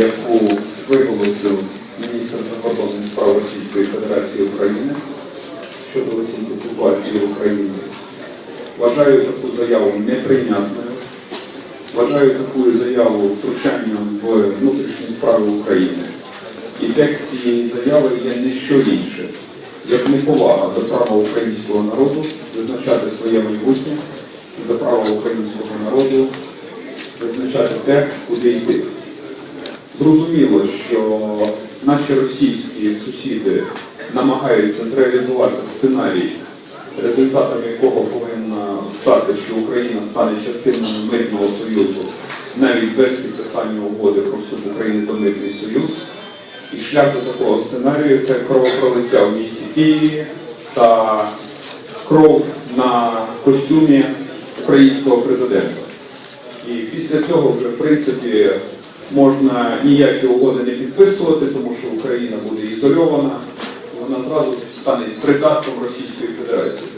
яку виголосив міністр закордонних справ Російської Федерації України щодо оцінки ситуації в Україні. Вважаю таку заяву неприйнятною. Вважаю таку заяву втручанням в внутрішні справи України. І текст цієї заяви є не що інше, як неповага до права українського народу визначати своє майбутнє і до права українського народу визначати те, куди йти. Зрозуміло, що наші російські сусіди намагаються реалізувати сценарій, результатом якого повинна стати, що Україна стане частиною мирного союзу, навіть без підписання угоди про вступ України до мирний союз. І шлях до такого сценарію це кровопролиття в місті Києві та кров на костюмі українського президента. І після цього вже, в принципі, можна ніякі угоди не підписувати, тому що Україна буде ізольована, вона зразу стане придатком Російської Федерації.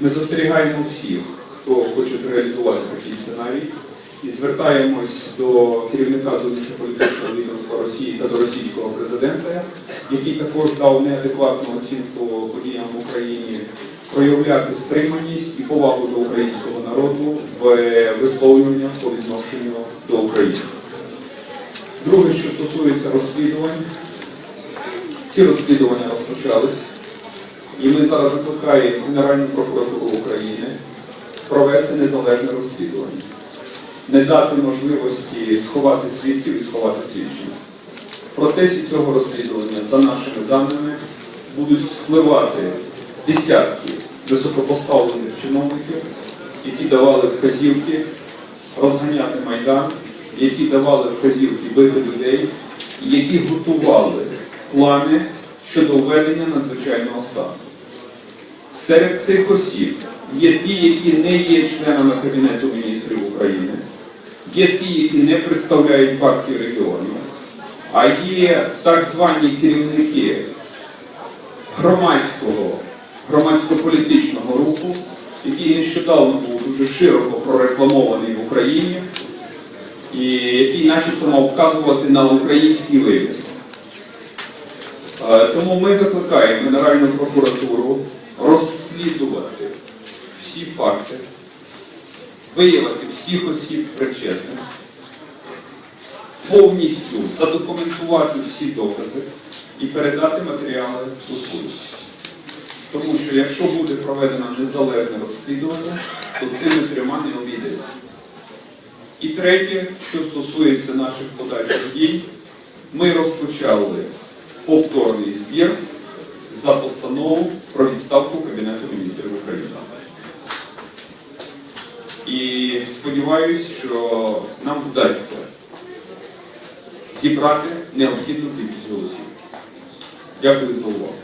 Ми застерігаємо всіх, хто хоче реалізувати такий сценарій, і звертаємось до керівника зовнішньополітичного відомства Росії та до російського президента, який також дав неадекватну оцінку подіям в Україні, проявляти стриманість і повагу до українського народу в висловлюваннях по відношенню до України. Друге, що стосується розслідувань, ці розслідування розпочались, і ми зараз закликаємо Генеральну прокуратуру України провести незалежне розслідування, не дати можливості сховати свідків і сховати свідчення. В процесі цього розслідування, за нашими даними, будуть впливати десятки високопоставлених чиновників, які давали вказівки розганяти Майдан, які давали вказівки бити людей, які готували плани щодо введення надзвичайного стану. Серед цих осіб є ті, які не є членами Кабінету міністрів України, є ті, які не представляють партію регіонів, а є так звані керівники громадського, громадсько-політичного руху, який нещодавно був дуже широко прорекламований в Україні, який начебто мав вказувати на український вибір. Е, Тому ми закликаємо Генеральну прокуратуру розслідувати всі факти, виявити всіх осіб причетних, повністю задокументувати всі докази і передати матеріали у суд. Тому що якщо буде проведено незалежне розслідування, то цими трьома не обійдеться. І третє, що стосується наших подальших дій, ми розпочали повторний збір за постанову про відставку Кабінету міністрів України. І сподіваюся, що нам вдасться зібрати необхідну кількість голосів. Дякую за увагу.